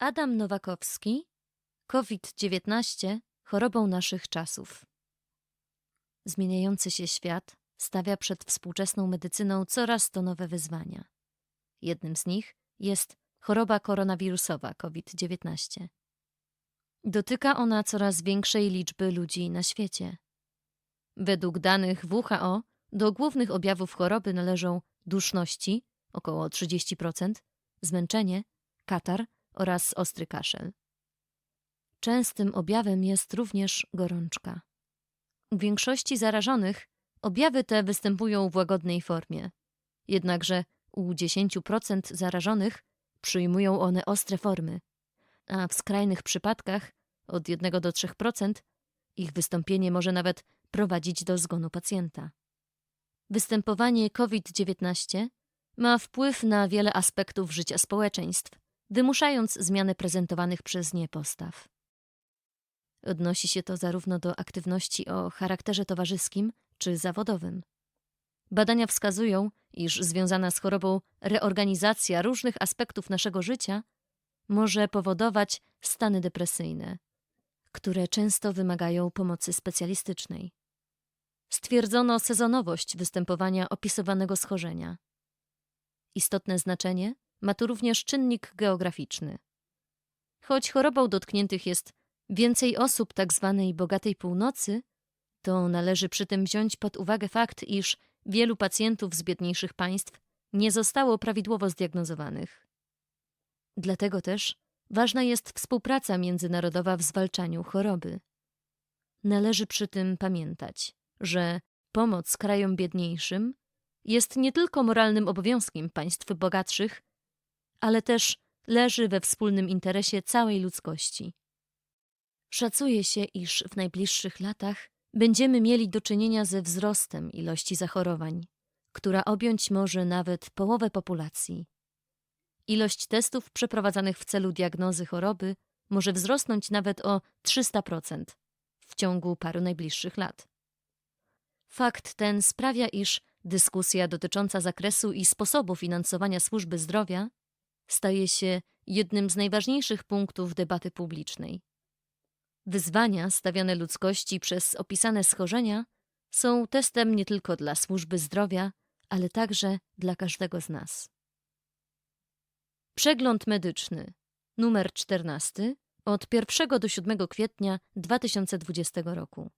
Adam Nowakowski COVID-19 chorobą naszych czasów. Zmieniający się świat stawia przed współczesną medycyną coraz to nowe wyzwania. Jednym z nich jest choroba koronawirusowa COVID-19. Dotyka ona coraz większej liczby ludzi na świecie. Według danych WHO do głównych objawów choroby należą duszności około 30%, zmęczenie, katar oraz ostry kaszel. Częstym objawem jest również gorączka. U większości zarażonych objawy te występują w łagodnej formie, jednakże u 10% zarażonych przyjmują one ostre formy, a w skrajnych przypadkach od 1 do 3% ich wystąpienie może nawet prowadzić do zgonu pacjenta. Występowanie COVID-19 ma wpływ na wiele aspektów życia społeczeństw, wymuszając zmianę prezentowanych przez nie postaw. Odnosi się to zarówno do aktywności o charakterze towarzyskim czy zawodowym. Badania wskazują, iż związana z chorobą reorganizacja różnych aspektów naszego życia może powodować stany depresyjne, które często wymagają pomocy specjalistycznej. Stwierdzono sezonowość występowania opisywanego schorzenia. Istotne znaczenie ma tu również czynnik geograficzny. Choć chorobą dotkniętych jest więcej osób tzw. Tak bogatej północy, to należy przy tym wziąć pod uwagę fakt, iż wielu pacjentów z biedniejszych państw nie zostało prawidłowo zdiagnozowanych. Dlatego też ważna jest współpraca międzynarodowa w zwalczaniu choroby. Należy przy tym pamiętać, że pomoc krajom biedniejszym jest nie tylko moralnym obowiązkiem państw bogatszych, ale też leży we wspólnym interesie całej ludzkości. Szacuje się, iż w najbliższych latach będziemy mieli do czynienia ze wzrostem ilości zachorowań, która objąć może nawet połowę populacji. Ilość testów przeprowadzanych w celu diagnozy choroby może wzrosnąć nawet o 300% w ciągu paru najbliższych lat. Fakt ten sprawia, iż dyskusja dotycząca zakresu i sposobu finansowania służby zdrowia staje się jednym z najważniejszych punktów debaty publicznej. Wyzwania stawiane ludzkości przez opisane schorzenia są testem nie tylko dla służby zdrowia, ale także dla każdego z nas. Przegląd medyczny numer 14 od 1 do 7 kwietnia 2020 roku.